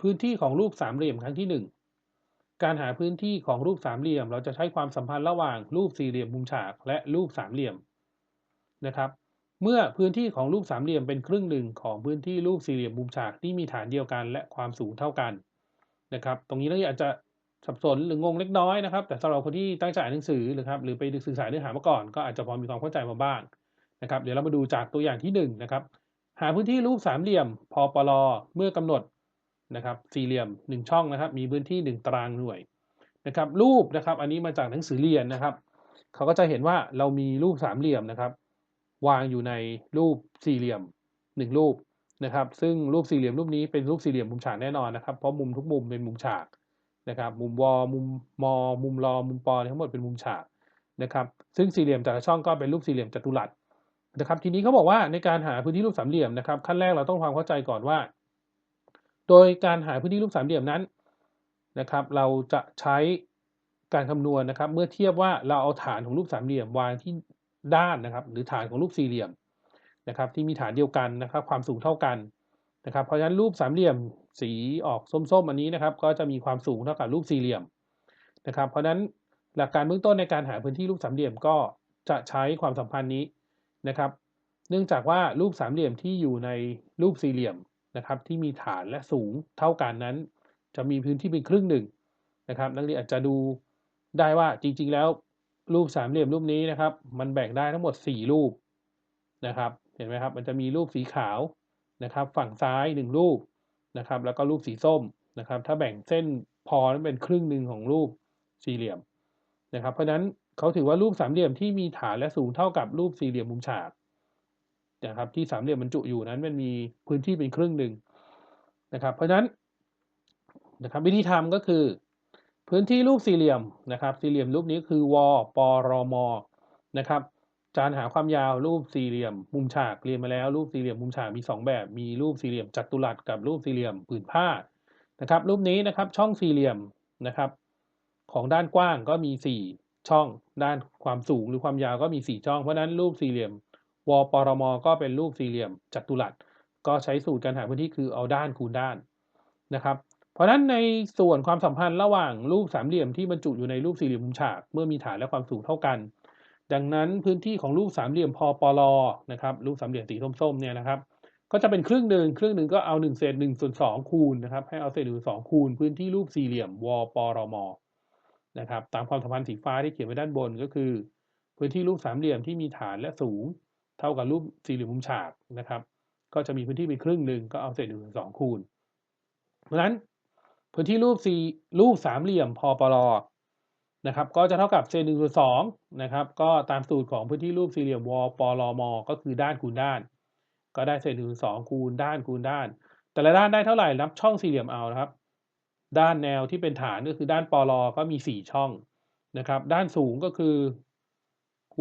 พื้นที่ของรูปสามเหลี่ยมครั้งที่หนึ่งการหาพื้นที่ของรูปสามเหลี่ยม เราจะใช้ความสัมพันธ์ระหว่างรูปสี่เหลี่ยมมุมฉากและรูปสามเหลี่ยมนะครับ เมื่อพื้นที่ของรูปสามเหลี่ยมเป็นครึ่งหนึ่งของพื้นที่รูปสี่เหลี่ยมมุมฉากที่มีฐานเดียวกัน และความสูงเท่ากันนะครับ ตรงนี้เรียนอาจจะสับสนหรืองงเล็กน้อยนะครับ แต่สำหรับคนที่ตั้งใจอ่านหนังสือหรือครับหรือไปศึกษาเนื้อหามาก่อน ก็อาจจะพอมีความเข้าใจมาบ้างนะครับ เดี๋ยวเรามาดูจากตัวอย่างที่1นนะครับหาพื้นที่รูปสามเหลี่ยมพอปลเมื่อกำหนด นะครับสี่เหลี่ยม 1 ช่องนะครับ มีพื้นที่ 1 ตารางหน่วยนะครับรูปนะครับอันนี้มาจากหนังสือเรียนนะครับเขาก็จะเห็นว่าเรามีรูปสามเหลี่ยมนะครับ วางอยู่ในรูปสี่เหลี่ยม 1 รูปนะครับ ซึ่งรูปสี่เหลี่ยมรูปนี้เป็นรูปสี่เหลี่ยมมุมฉากแน่นอนนะครับเพราะมุมทุกมุมเป็นมุมฉากนะครับ มุมวมุมมมุมรอมุมปอทั้งหมดเป็นมุมฉากนะครับ ซึ่งสี่เหลี่ยมแต่ละช่องก็เป็นรูปสี่เหลี่ยมจัตุรัสนะครับ ทีนี้เขาบอกว่าในการหาพื้นที่รูปสามเหลี่ยมนะครับ ขั้นแรกเราต้องความเข้าใจก่อนว่า โดยการหาพื้นที่รูปสามเหลี่ยมนั้นนะครับ เราจะใช้การคำนวณนะครับ เมื่อเทียบว่าเราเอาฐานของรูปสามเหลี่ยมวางที่ด้านนะครับ หรือฐานของรูปสี่เหลี่ยมนะครับ ที่มีฐานเดียวกันนะครับ ความสูงเท่ากันนะครับ เพราะฉะนั้นรูปสามเหลี่ยมสีออกส้มๆอันนี้นะครับ ก็จะมีความสูงเท่ากับรูปสี่เหลี่ยมนะครับ เพราะฉะนั้นหลักการเบื้องต้นในการหาพื้นที่รูปสามเหลี่ยมก็จะใช้ความสัมพันธ์นี้นะครับ เนื่องจากว่ารูปสามเหลี่ยมที่อยู่ในรูปสี่เหลี่ยม นะครับที่มีฐานและสูงเท่ากันนั้น จะมีพื้นที่เป็นครึ่งหนึ่งนะครับนักเรียนอาจจะดูได้ว่าจริง ๆ แล้วรูปสามเหลี่ยมรูปนี้นะครับ มันแบ่งได้ทั้งหมด 4 รูปนะครับ เห็นไหมครับ มันจะมีรูปสีขาวนะครับ ฝั่งซ้าย 1 รูปนะครับ แล้วก็รูปสีส้มนะครับ ถ้าแบ่งเส้นพอนั้นเป็นครึ่งหนึ่งของรูปสี่เหลี่ยมนะครับ เพราะฉะนั้นเขาถือว่ารูปสามเหลี่ยมที่มีฐานและสูงเท่ากับรูปสี่เหลี่ยมมุมฉาก นะครับที่สามเหลี่ยมบรรจุอยู่นั้นมันมีพื้นที่เป็นครึ่งหนึ่งนะครับ เพราะฉะนั้นนะครับวิธีทำก็คือ พื้นที่รูปสี่เหลี่ยมนะครับ สี่เหลี่ยมรูปนี้คือวปรมนะครับการหาความยาวรูปสี่เหลี่ยม มุมฉากเรียนมาแล้วรูปสี่เหลี่ยมมุมฉากมี 2 แบบ มีรูปสี่เหลี่ยมจัตุรัสกับรูปสี่เหลี่ยมผืนผ้านะครับ รูปนี้นะครับช่องสี่เหลี่ยมนะครับ ของด้านกว้างก็มี 4 ช่องด้านความสูงหรือความยาวก็มี 4 ช่องเพราะนั้นรูปสี่เหลี่ยม วปรมก็เป็นรูปสี่เหลี่ยมจัตุรัส ก็ใช้สูตรการหาพื้นที่คือเอาด้านคูณด้านนะครับ เพราะฉะนั้นในส่วนความสัมพันธ์ระหว่างรูปสามเหลี่ยมที่บรรจุอยู่ในรูปสี่เหลี่ยมมุมฉากเมื่อมีฐานและความสูงเท่ากัน ดังนั้นพื้นที่ของรูปสามเหลี่ยมพปลนะครับรูปสามเหลี่ยมสีส้มๆเนี่ยนะครับก็จะเป็นครึ่งหนึ่งครึ่งหนึ่งก็เอา1เศษ1ส่วน2คูณนะครับให้เอาเศษ1ส่วน2คูณพื้นที่รูปสี่เหลี่ยมวปรมนะครับตามความสัมพันธ์สีฟ้าที่เขียนไว้ด้านบนก็คือ พื้นที่รูปสามเหลี่ยมที่มีฐานและสูง เท่ากับรูปสี่เหลี่ยมมุมฉากนะครับ ก็จะมีพื้นที่เป็นครึ่งหนึ่งก็เอาเศษหนึ่งส่วนสองคูณ เพราะนั้นพื้นที่รูปสี่รูปสามเหลี่ยมพอปลอนะครับ ก็จะเท่ากับเศษหนึ่งส่วนสองนะครับ ก็ตามสูตรของพื้นที่รูปสี่เหลี่ยมวปลมก็คือด้านคูณด้าน ก็ได้เศษหนึ่งส่วนสองคูณด้านคูณด้าน แต่ละด้านได้เท่าไหร่นับช่องสี่เหลี่ยมเอานะครับ ด้านแนวที่เป็นฐานก็คือด้านปลอก็มีสี่ช่องนะครับ ด้านสูงก็คือ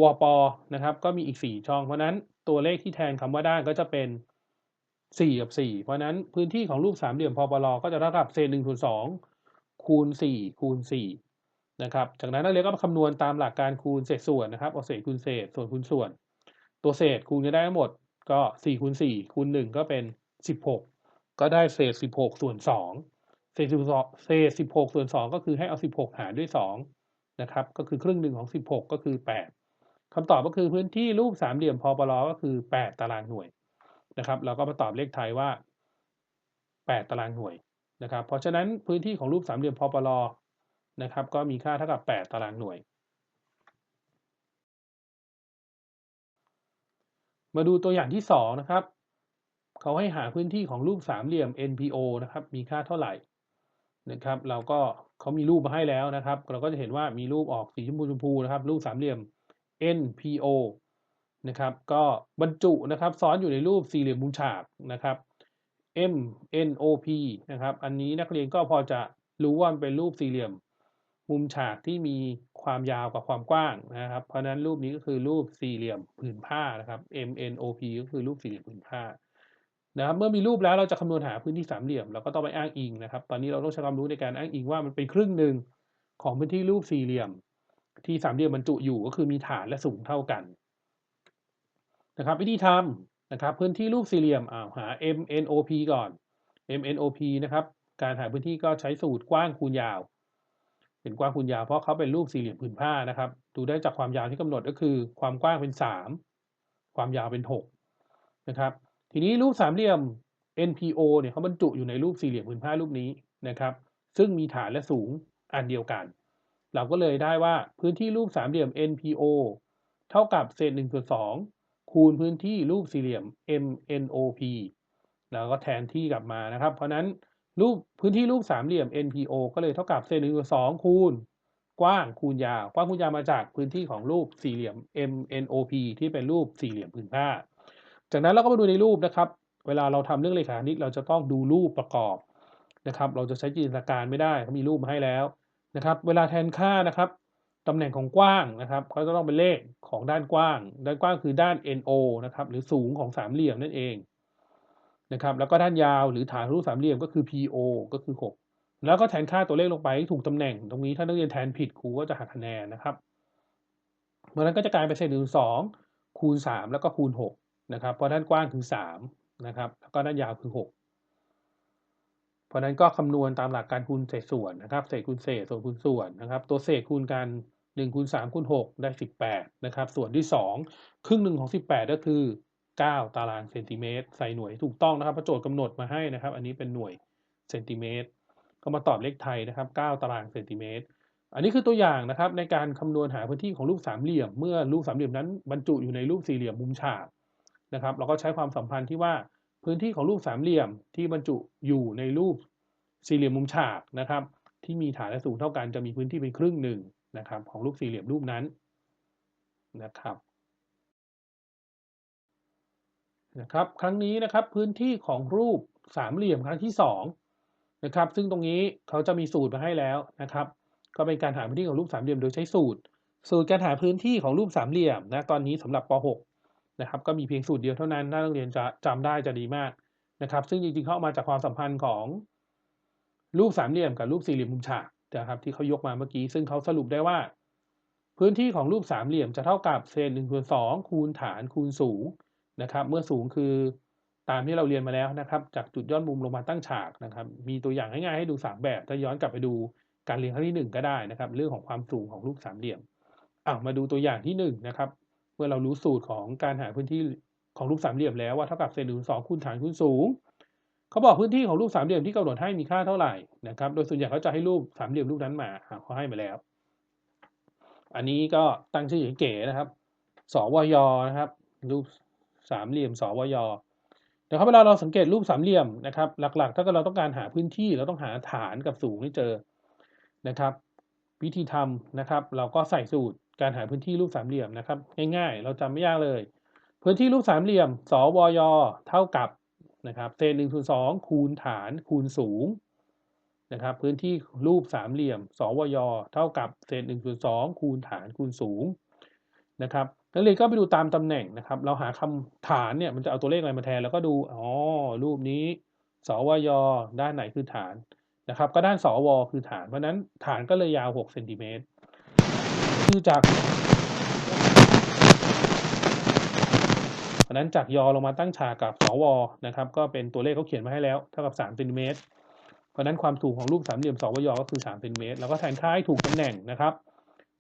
วปนะครับ ก็มีอีก 4 ช่อง เพราะนั้นตัวเลขที่แทนคำว่าด้านก็จะเป็น 4 กับ 4 เพราะนั้นพื้นที่ของรูปสามเหลี่ยมพอปลก็จะเท่ากับเศษ1ส่วน2คูณ 4 คูณ 4 นะครับ จากนั้นนักเรียนก็มาคำนวณตามหลักการคูณเศษส่วนนะครับเอาเศษคูณเศษส่วนคูณส่วน ตัวเศษคูณจะได้ทั้งหมดก็ 4 คูณ 4 คูณ 1 ก็เป็น 16 ก็ได้เศษ 16 ส่วน 2 เศษ 12 เศษ 16 ส่วน 2 ก็คือให้เอา 16 หารด้วย 2 นะครับ ก็คือครึ่งหนึ่งของ 16 ก็คือ 8 คำตอบก็คือพื้นที่รูปสามเหลี่ยมพอปลก็คือ 8 ตารางหน่วยนะครับเราก็มาตอบเลขไทยว่า 8 ตารางหน่วยนะครับ เพราะฉะนั้นพื้นที่ของรูปสามเหลี่ยมพอปลนะครับ ก็มีค่าเท่ากับ 8 ตารางหน่วย มาดูตัวอย่างที่ 2 นะครับเขาให้หาพื้นที่ของรูปสามเหลี่ยม NPO นะครับ มีค่าเท่าไหร่นะครับ เราก็เขามีรูปมาให้แล้วนะครับ เราก็จะเห็นว่ามีรูปออกสีชมพูชมพูนะครับ รูปสามเหลี่ยม NPO นะครับก็บรรจุนะครับซ้อนอยู่ในรูปสี่เหลี่ยมมุมฉากนะครับ MNOP นะครับอันนี้นักเรียนก็พอจะรู้ว่าเป็นรูปสี่เหลี่ยมมุมฉากที่มีความยาวกับความกว้างนะครับ เพราะนั้นรูปนี้ก็คือรูปสี่เหลี่ยมผืนผ้านะครับ MNOP ก็คือรูปสี่เหลี่ยมผืนผ้านะครับเมื่อมีรูปแล้วเราจะคำนวณหาพื้นที่สามเหลี่ยมเราก็ต้องไปอ้างอิงนะครับ ตอนนี้เราต้องใช้ความรู้ในการอ้างอิงว่ามันเป็นครึ่งหนึ่งของพื้นที่รูปสี่เหลี่ยม ที่สามเหลี่ยมบรรจุอยู่ก็คือมีฐานและสูงเท่ากันนะครับวิธีทำนะครับพื้นที่รูปสี่เหลี่ยมอ่าหา MNOP ก่อน MNOP นะครับการหาพื้นที่ก็ใช้สูตรกว้างคูณยาว เป็นกว้างคูณยาวเพราะเขาเป็นรูปสี่เหลี่ยมผืนผ้านะครับดูได้จากความยาวที่กำหนดก็คือ ความกว้างเป็นสามความยาวเป็นหกนะครับทีนี้รูปสามเหลี่ยม NPO เนี่ยเขาบรรจุอยู่ในรูปสี่เหลี่ยมผืนผ้ารูปนี้นะครับซึ่งมีฐานและสูงอันเดียวกัน เราก็เลยได้ว่าพื้นที่รูปสามเหลี่ยม NPO เท่ากับเศษ1ส่วน2คูณพื้นที่รูปสี่เหลี่ยม MNOP แล้วก็แทนที่กลับมานะครับ เพราะนั้นรูปพื้นที่รูปสามเหลี่ยม NPO ก็เลยเท่ากับเศษ1ส่วน2คูณกว้างคูณยาว กว้างคูณยาวมาจากพื้นที่ของรูปสี่เหลี่ยม MNOP ที่เป็นรูปสี่เหลี่ยมผืนผ้า จากนั้นเราก็มาดูในรูปนะครับ เวลาเราทำเรื่องเลขาคณิตเราจะต้องดูรูปประกอบนะครับ เราจะใช้จินตนาการไม่ได้เขามีรูปมาให้แล้ว นะครับ เวลาแทนค่านะครับตำแหน่งของกว้างนะครับเขาจะต้องเป็นเลขของด้านกว้าง ด้านกว้างคือด้าน NO นะครับหรือสูงของสามเหลี่ยมนั่นเองนะครับแล้วก็ด้านยาวหรือฐานรูปสามเหลี่ยมก็คือ PO ก็คือ 6 แล้วก็แทนค่าตัวเลขลงไปถูกตำแหน่ง ตรงนี้ถ้านักเรียนแทนผิดครูก็จะหักคะแนนนะครับเพราะนั้นก็จะกลายเป็นเศษหนึ่งสองคูณ 3 แล้วก็คูณ6นะครับเพราะด้านกว้างคือ3นะครับแล้วก็ด้านยาวคือ 6 เพราะนั้นก็คำนวณตามหลักการคูณเศษส่วนนะครับ เศษคูณเศษส่วนคูณส่วนนะครับ ตัวเศษคูณกัน1คูณ3คูณ6ได้ 18 นะครับ ส่วนที่ 2 ครึ่งหนึ่งของ 18 ก็คือ 9 ตารางเซนติเมตรใส่หน่วยถูกต้องนะครับประโจทย์กำหนดมาให้นะครับ อันนี้เป็นหน่วยเซนติเมตรก็มาตอบเลขไทยนะครับ 9 ตารางเซนติเมตร อันนี้คือตัวอย่างนะครับ ในการคำนวณหาพื้นที่ของรูปสามเหลี่ยม เมื่อรูปสามเหลี่ยมนั้นบรรจุอยู่ในรูปสี่เหลี่ยมมุมฉากนะครับ เราก็ใช้ความสัมพันธ์ที่ว่า พื้นที่ของรูปสามเหลี่ยมที่บรรจุอยู่ในรูปสี่เหลี่ยมมุมฉากนะครับ ที่มีฐานและสูงเท่ากันจะมีพื้นที่เป็นครึ่งหนึ่งนะครับ ของรูปสี่เหลี่ยมรูปนั้นนะครับนะครับครั้งนี้นะครับพื้นที่ของรูปสามเหลี่ยมครั้งที่2นะครับซึ่งตรงนี้เขาจะมีสูตรมาให้แล้วนะครับ ก็เป็นการหาพื้นที่ของรูปสามเหลี่ยมโดยใช้สูตร สูตรการหาพื้นที่ของรูปสามเหลี่ยมนะตอนนี้สำหรับป .6 นะครับก็มีเพียงสูตรเดียวเท่านั้นถ้านักเรียนจะจำได้จะดีมากนะครับ ซึ่งจริงๆเขาเอามาจากความสัมพันธ์ของรูปสามเหลี่ยมกับรูปสี่เหลี่ยมมุมฉากนะครับที่เขายกมาเมื่อกี้ ซึ่งเขาสรุปได้ว่า พื้นที่ของรูปสามเหลี่ยมจะเท่ากับเศษ1ส่วน2คูณฐานคูณสูงนะครับ เมื่อสูงคือตามที่เราเรียนมาแล้วนะครับ จากจุดยอดมุมลงมาตั้งฉากนะครับ มีตัวอย่างง่ายๆให้ดู 3 แบบถ้าย้อนกลับไปดูการเรียนครั้งที่ 1 ก็ได้นะครับ เรื่องของความสูงของรูปสามเหลี่ยมอะมาดูตัวอย่างที่1นะครับ เมื่อเรารู้สูตรของการหาพื้นที่ของรูปสามเหลี่ยมแล้วว่าเท่ากับเศษหนึ่งสองคูณฐานคูณสูงเขาบอกพื้นที่ของรูปสามเหลี่ยมที่กำหนดให้มีค่าเท่าไหร่นะครับ โดยส่วนใหญ่เขาจะให้รูปสามเหลี่ยมรูปนั้นมาเขาให้มาแล้ว อันนี้ก็ตั้งชื่อเก๋นะครับสวยนะครับ รูปสามเหลี่ยมสวยนะครับเวลาเราสังเกตรูปสามเหลี่ยมนะครับ หลักๆ ถ้าเกิดเราต้องการหาพื้นที่เราต้องหาฐานกับสูงให้เจอนะครับ วิธีทำนะครับ เราก็ใส่สูตร การหาพื้นที่รูปสามเหลี่ยมนะครับง่ายๆ เราจำไม่ยากเลย พื้นที่รูปสามเหลี่ยม สวยเท่ากับนะครับเศษหนึ่งส่วนสองคูณฐานคูณสูงนะครับพื้นที่รูปสามเหลี่ยม สวยเท่ากับเศษหนึ่งส่วนสองคูณฐานคูณสูงนะครับนักเรียนก็ไปดูตามตำแหน่งนะครับ เราหาคำฐานเนี่ยมันจะเอาตัวเลขอะไรมาแทนแล้วก็ดูอ๋อรูปนี้ สวยด้านไหนคือฐานนะครับ ก็ด้านสวคือฐานเพราะนั้นฐานก็เลยยาว6เซนติเมตร คือจากเพราะนั้นจากยอลงมาตั้งฉากกับสวนะครับ ก็เป็นตัวเลขเขาเขียนมาให้แล้วเท่ากับ3เซนติเมตรเพราะนั้นความสูงของรูปสามเหลี่ยมสวยก็คือ3เซนติเมตรแล้วก็แทนค่าให้ถูกตำแหน่งนะครับ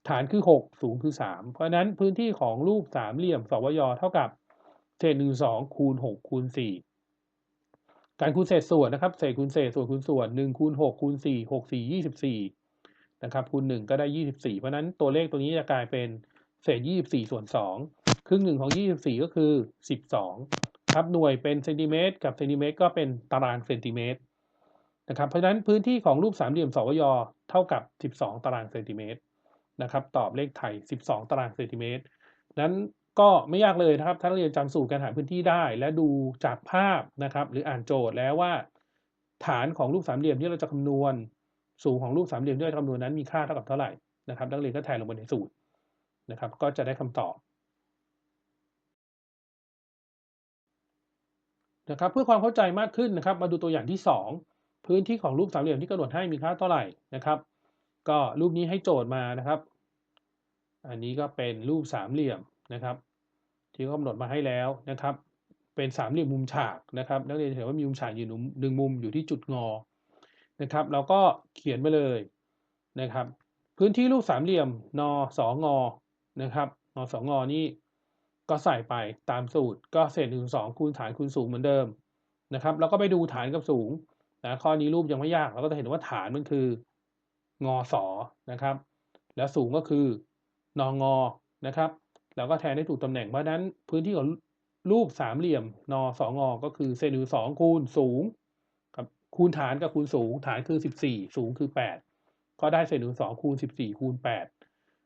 ฐานคือ 6 สูงคือ 3 เพราะนั้นพื้นที่ของรูปสามเหลี่ยมสวยเท่ากับเศษหนึ่งสองคูณ6คูณ4การคูณเศษส่วนนะครับ เศษคูณเศษส่วนคูณส่วน1คูณ6คูณ4 6 4 24 นะครับคูณ1ก็ได้ 24 เพราะนั้นตัวเลขตัวนี้จะกลายเป็นเศษ 24 ส่วน 2 ครึ่งหนึ่งของ 24 ก็คือ 12 ครับหน่วยเป็นเซนติเมตรกับเซนติเมตรก็เป็นตารางเซนติเมตรนะครับเพราะฉะนั้นพื้นที่ของรูปสามเหลี่ยมสวยเท่ากับ 12 ตารางเซนติเมตรนะครับตอบเลขไทย 12 ตารางเซนติเมตรนั้นก็ไม่ยากเลยนะครับถ้าเรียนจำสูตรการหาพื้นที่ได้ และดูจากภาพนะครับ หรืออ่านโจทย์แล้วว่า ฐานของรูปสามเหลี่ยมที่เราจะคำนวณ สูงของรูปสามเหลี่ยมที่เราคำนวณนั้นมีค่าเท่ากับเท่าไหร่นะครับนักเรียนก็แทนลงไปในสูตรนะครับ ก็จะได้คำตอบนะครับเพื่อความเข้าใจมากขึ้นนะครับ มาดูตัวอย่างที่ 2 พื้นที่ของรูปสามเหลี่ยมที่กำหนดให้มีค่าเท่าไหร่นะครับ ก็รูปนี้ให้โจทย์มานะครับ อันนี้ก็เป็นรูปสามเหลี่ยมนะครับ ที่กำหนดมาให้แล้วนะครับ เป็นสามเหลี่ยมมุมฉากนะครับ นักเรียนเห็นว่ามีมุมฉากอยู่หนึ่งมุมอยู่ที่จุดงอ นะครับ เราก็เขียนไปเลยนะครับ พื้นที่รูปสามเหลี่ยมนสองนะครับนสองนี่ก็ใส่ไปตามสูตรก็เศษหนึ่งสองคูณฐานคูณสูงเหมือนเดิมนะครับแล้วก็ไปดูฐานกับสูงนะข้อนี้รูปยังไม่ยากเราก็จะเห็นว่าฐานมันคืองอสอนะครับ แล้วสูงก็คือนองอนะครับแล้วก็แทนได้ถูกตำแหน่งเพราะนั้นพื้นที่ของรูปสามเหลี่ยมนสองอก็คือเศษหนึ่งสองคูณสูง คูณฐานกับคูณสูง ฐานคือสิบสี่สูงคือแปดก็ได้เศษหนึ่งสองคูณสิบสี่คูณแปด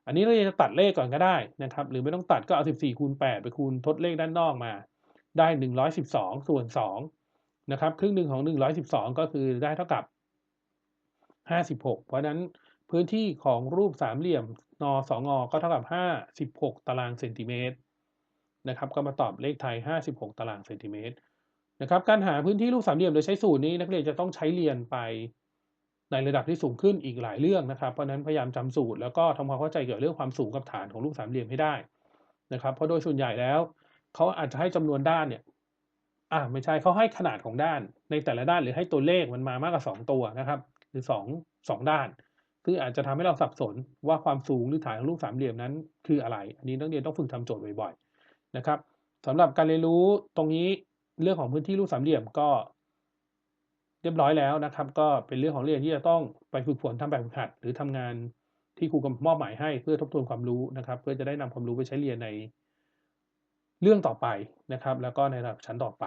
อันนี้เราจะตัดเลขก่อนก็ได้นะครับ หรือไม่ต้องตัดก็เอาสิบสี่คูณแปดไปคูณทดเลขด้านนอกมา ได้หนึ่งร้อยสิบสองส่วนสองนะครับ ครึ่งหนึ่งของหนึ่งร้อยสิบสองก็คือได้เท่ากับห้าสิบหกเพราะนั้นพื้นที่ของรูปสามเหลี่ยมนอสองอก็เท่ากับห้าสิบหกตารางเซนติเมตรนะครับ ก็มาตอบเลขไทยห้าสิบหกตารางเซนติเมตร นะครับ การหาพื้นที่รูปสามเหลี่ยมโดยใช้สูตรนี้นักเรียนจะต้องใช้เรียนไปในระดับที่สูงขึ้นอีกหลายเรื่องนะครับ เพราะนั้นพยายามจำสูตรแล้วก็ทำความเข้าใจเกี่ยวกับเรื่องความสูงกับฐานของรูปสามเหลี่ยมให้ได้นะครับ เพราะโดยส่วนใหญ่แล้วเขาอาจจะให้จำนวนด้านเนี่ยอ่าไม่ใช่เขาให้ขนาดของด้าน ในแต่ละด้านหรือให้ตัวเลขมันมามากกว่าสองตัวนะครับ หรือสองสองด้านซึ่งอาจจะทำให้เราสับสนว่าความสูงหรือฐานของรูปสามเหลี่ยมนั้นคืออะไร อันนี้นักเรียนต้องฝึกทำโจทย์บ่อยๆนะครับสำหรับการเรียนรู้ตรงนี้ เรื่องของพื้นที่รูปสามเหลี่ยมก็ เรียบร้อยแล้วนะครับ ก็เป็นเรื่องของเรียนที่จะต้องไปฝึกฝนทำแบบฝึกหัด หรือทำงานที่ครูกำมอบหมายให้เพื่อทบทวนความรู้นะครับ เพื่อจะได้นำความรู้ไปใช้เรียนในเรื่องต่อไปนะครับ แล้วก็ในระดับชั้นต่อไป